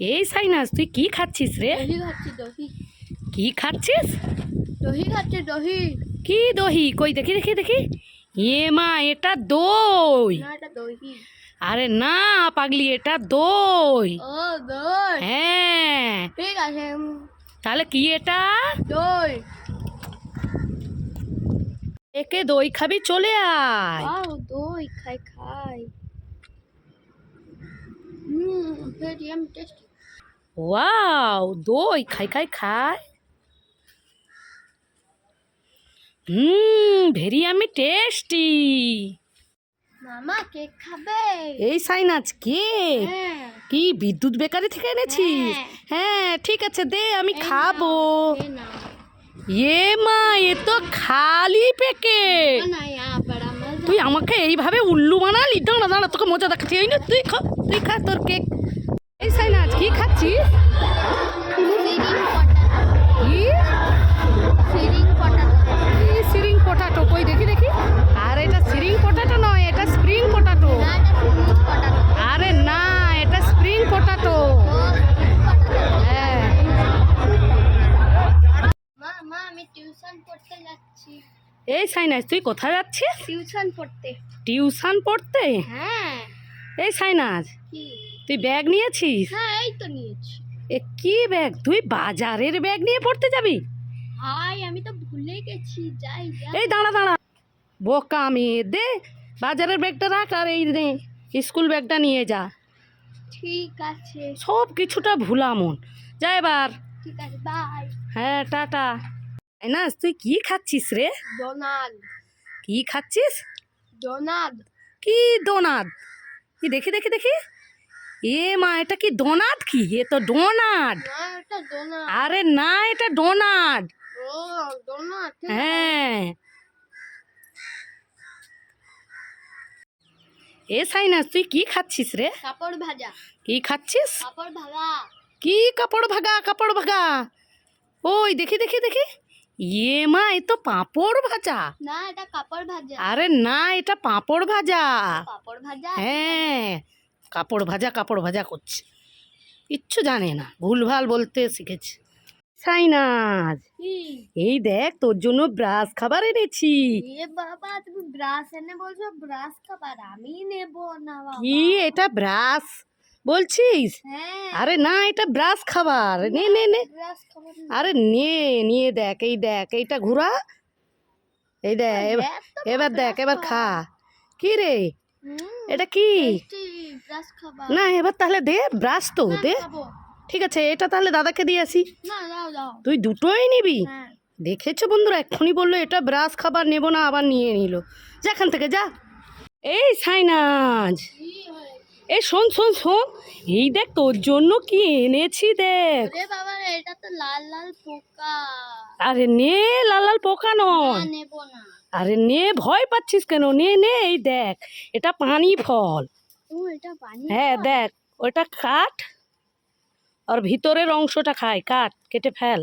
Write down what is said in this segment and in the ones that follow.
এই সাইনাস তুই কি খাচ্ছিস রে? দহি খাচ্ছি দহি। কি খাচ্ছিস? দহি খাচ্ছি দহি। কি দহি? কই দেখি দেখি দেখি। এ মা এটা দই। আরে না পাগলি এটা দই। ও দই। হ্যাঁ। ঠিক আছে তাহলে কি এটা? দই। একে দই খাবি চলে আয়। দই খাই খাই হুম ভেরি আম টেস্টি ওয়াও দই খাই খাই খাই হুম ভেরি আমি টেস্টি মামা কেক খাবে এই সাইনাচ কে কি বিদ্যুৎ বেকারি থেকে এনেছি হ্যাঁ ঠিক আছে দে আমি খাব এ মা এ তো খালি প্যাকেট তুই আমাকে এইভাবে উল্লু বানালি? দাঁড়া দাঁড়া, তোকে মজা দেখাচ্ছি। এই না, তুই খা তুই খা তোর কেক। এই সাইনাজ কি খাচ্ছিস? সিরিং কই, দেখি দেখি। আর, এটা সিরিং নয়, এটা স্প্রিং আরে, না, এটা স্প্রিং হ্যাঁ। মা আমি টিউশন যাচ্ছি। এই সাইনাজ তুই কোথায় যাচ্ছিস? টিউশন পড়তে। টিউশন পড়তে? হ্যাঁ। এই সাইনাজ কি? তুই ব্যাগ নিয়েছিস? হ্যাঁ এই তো নিয়েছি। এ কি ব্যাগ? তুই বাজারের ব্যাগ নিয়ে পড়তে যাবি? হাই আমি তো ভুলে গেছি যাই যাই। এই দাঁড়া দাঁড়া। বোকা মেয়ে দে। বাজারের ব্যাগটা রাখ আর এই নে স্কুল ব্যাগটা নিয়ে যা। ঠিক আছে। সব কিছুটা ভুলা মন। যা এবার। ঠিক আছে বাই। হ্যাঁ টাটা। না তুই কি খাচ্ছিস রে? ডোনাল্ড কি খাচ্ছিস? ডোনাল্ড কি ডোনাট? কি দেখি দেখি দেখি। এ মা এটা কি ডোনাট কি? এ তো ডোনাট। আরে না এটা ডোনাট। হ্যাঁ। এ সাইনাস তুই কি খাচ্ছিস রে? কাপড় ভাজা। কি খাচ্ছিস? কাপড় ভাজা কি কাপড় ভাগা কাপড় ভাগা? ওই দেখি দেখি দেখি। ইয়ে মা এ তো পাঁপড় ভাজা। না এটা কাপড় ভাজা। আরে না এটা পাঁপড় ভাজা। কাপড় ভাজা হ্যাঁ কাপড় ভাজা কাপড় ভাজা করছে। কিচ্ছু জানে না ভুলভাল বলতে শিখেছে। সাইনাজ এই দেখ তোর জন্য ব্রাশ খাবার এনেছি। এ বাবা তুমি ব্রাশ এনে বলছো ব্রাশ খাবার আমি নেব না কি এটা ব্রাশ? বলছিস? হ্যাঁ। আরে না এটা ব্রাশ খাবার। নে নে নে। আরে নে নিয়ে দেখ এই দেখ এইটা ঘুরা। এই দেখ এবার দেখ এবার খা। কি রে? এটা কি? না এবার তাহলে দে ব্রাশ তো দে। ঠিক আছে এটা তাহলে দাদাকে দিয়ে আসি। তুই দুটোই নিবি? হ্যাঁ। দেখেছ বন্ধুরা এক্ষুনি বলল এটা ব্রাশ খাবার নেব না আবার নিয়ে নিল। যা এখান থেকে যা। এই সাইনাজ। এই শোন শোন শোন। এই দেখ তোর জন্য কি এনেছি দেখ। বাবা এটা তো লাল লাল পোকা। আরে নে লাল লাল পোকা না নয় না। আরে নে ভয় পাচ্ছিস কেন? নে নে এই দেখ এটা পানি ফল। ও এটা পানি হ্যাঁ দেখ ওটা কাট আর ভিতরের অংশটা খায় কাট কেটে ফেল।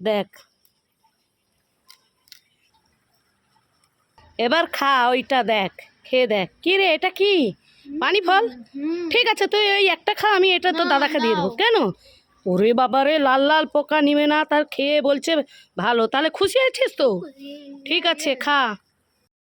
দেখ। এবার খা ওইটা দেখ খেয়ে দেখ। কি রে এটা কি? পানি ফল? ঠিক আছে তুই ওই একটা খা আমি এটা তো দাদাকে দিয়ে দেবো। কেন? ওরে বাবা রে লাল লাল পোকা নিবে না তার খেয়ে বলছে ভালো। তাহলে খুশি আছিস তো? ঠিক আছে খা।